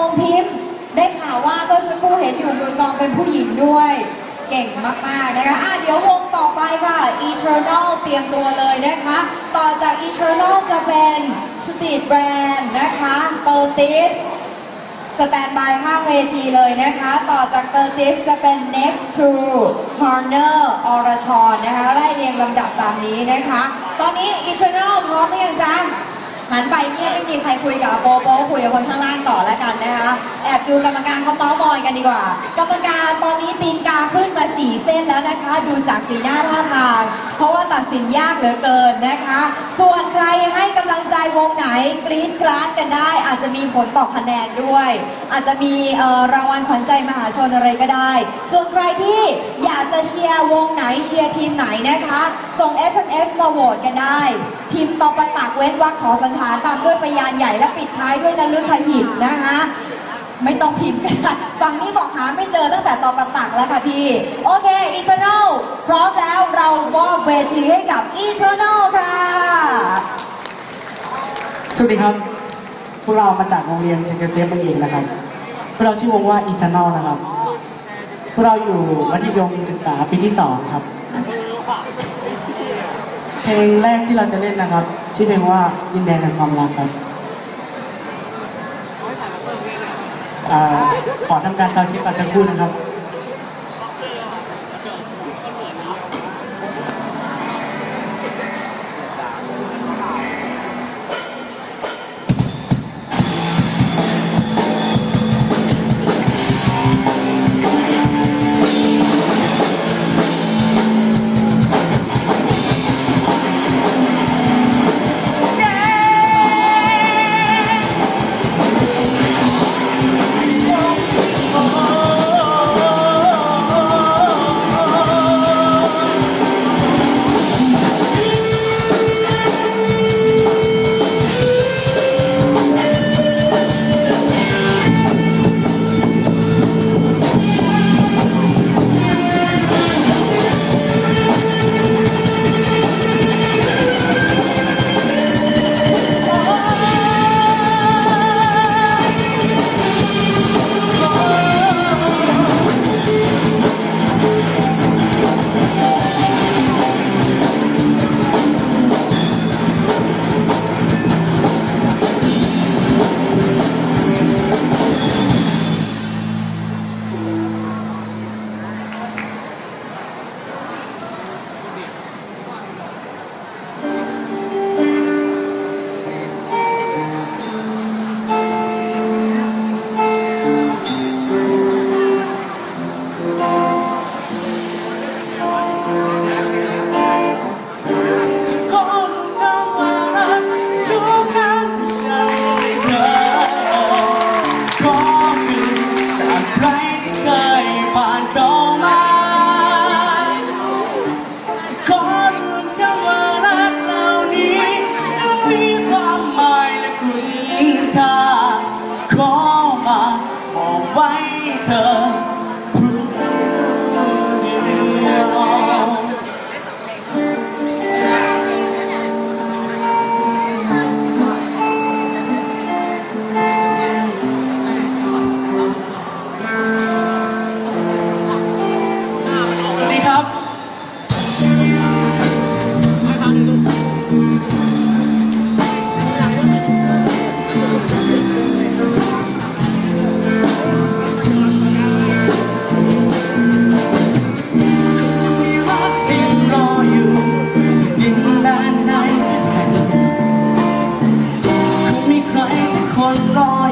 วงพิมพ์ ได้ข่าวว่าก็สักครู่เห็นอยู่มือกลองเป็นผู้หญิงด้วย เก่งมากๆนะคะอะเดี๋ยววงต่อไปค่ะ Eternal เตรียมตัวเลยนะคะ ต่อจาก Eternal จะเป็น Street Brand นะคะเตอร์ติสสแตนบายข้างเวทีเลยนะคะ ต่อจากเตอร์ติสจะเป็น next to Horner อรชรนะคะไล่เรียงลำดับตามนี้นะคะ ตอนนี้ Eternal พร้อมหรือยังจ๊ะ หันไปเงียบไม่มีใครคุยกับโปโปคุยกับคนข้างล่างต่อแล้วกันนะคะ อบดูกรรมการเขาเมาส์มอยกันดีกว่า กรรมการตอนนี้ตีนกาขึ้นมา4เส้นแล้วนะคะ ดูจากสีหน้าท่าทาง เพราะว่าตัดสินยากเหลือเกินนะคะ ส่วนใครให้กำลังใจวงไหนกรี๊ดกราดกันได้ อาจจะมีผลต่อคะแนนด้วย อาจจะมีเอ่อรางวัลขวัญใจมหาชนอะไรก็ได้ ส่วนใครที่อยากจะเชียร์วงไหนเชียร์ทีมไหนนะคะ ส่ง SMS มาโหวตกันได้ พิมพ์ตอประตักเว้นวรรคขอสันฐานตามด้วยพยานใหญ่และปิดท้ายด้วยนลึกขหิบนะคะ ไม่ต้องพิมพ์กันค่ะฝั่งนี้บอกหาไม่เจอตั้งแต่ตอประตักแล้วค่ะพี่ โอเค Eternal พร้อมแล้วเรามอบเวทีให้กับ Eternal ค่ะ สวัสดีครับ พวกเรามาจากโรงเรียนเซนต์เซฟบางเอกนะครับ พวกเราชื่อวงว่าอีเทอร์นอลนะครับ พวกเราอยู่มัธยมศึกษาปีที่สองครับ เพลงแรกที่เราจะเล่นนะครับ ชื่อเพลงว่ายินแดนแห่งความรักครับอ่า ขอทำการซาวเช็คก่อนสักครู่นะครับ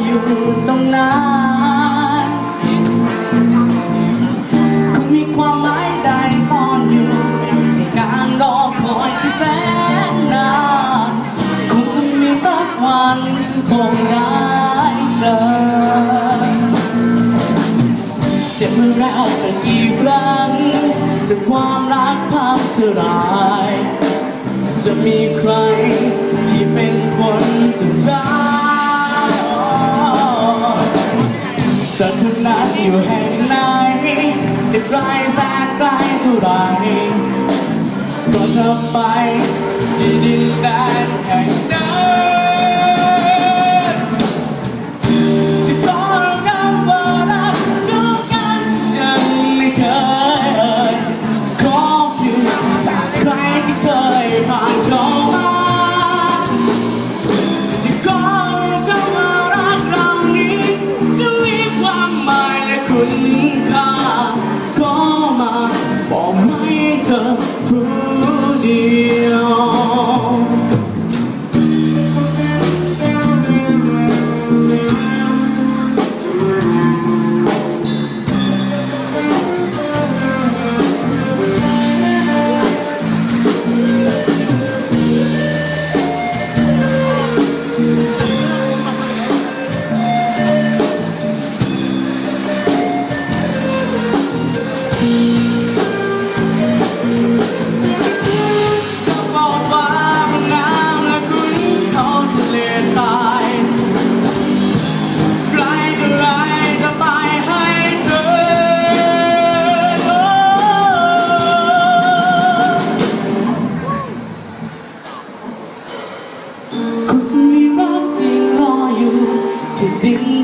อยู่ตรงนั้นคงมีความหมายใดซ่อนอยู่ในการรอคอยที่แสนนานคงจะมีสักวันฉันคงได้เจอเจ็บเมื่อแล้วกี่ครั้งจากความรักพังทลายจะมีใคร ทำไมที่ดินแดนแห่ง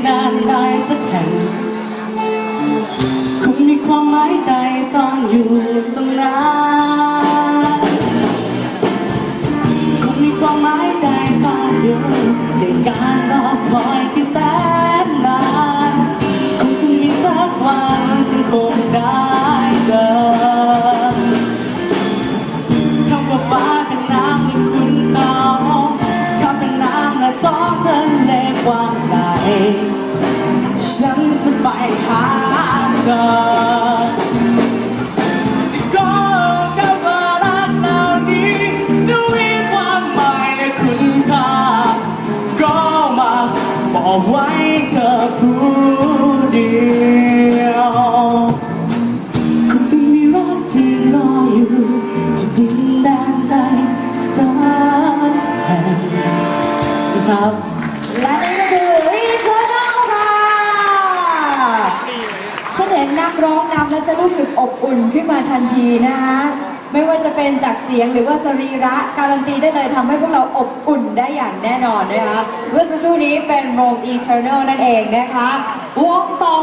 แดนใดสักแห่งคงมีความหมายใดซ่อนอยู่ตรงนั้น เนเห็นนักร้องนำแล้วฉันรู้สึกอบอุ่นขึ้นมาทันทีนะคะไม่ว่าจะเป็นจากเสียงหรือว่าสรีระการันตีได้เลยทำให้พวกเราอบอุ่นได้อย่างแน่นอนนะคะเมื่อสักครู่นี้เป็นวง Eternal นั่นเองนะคะวงต่อ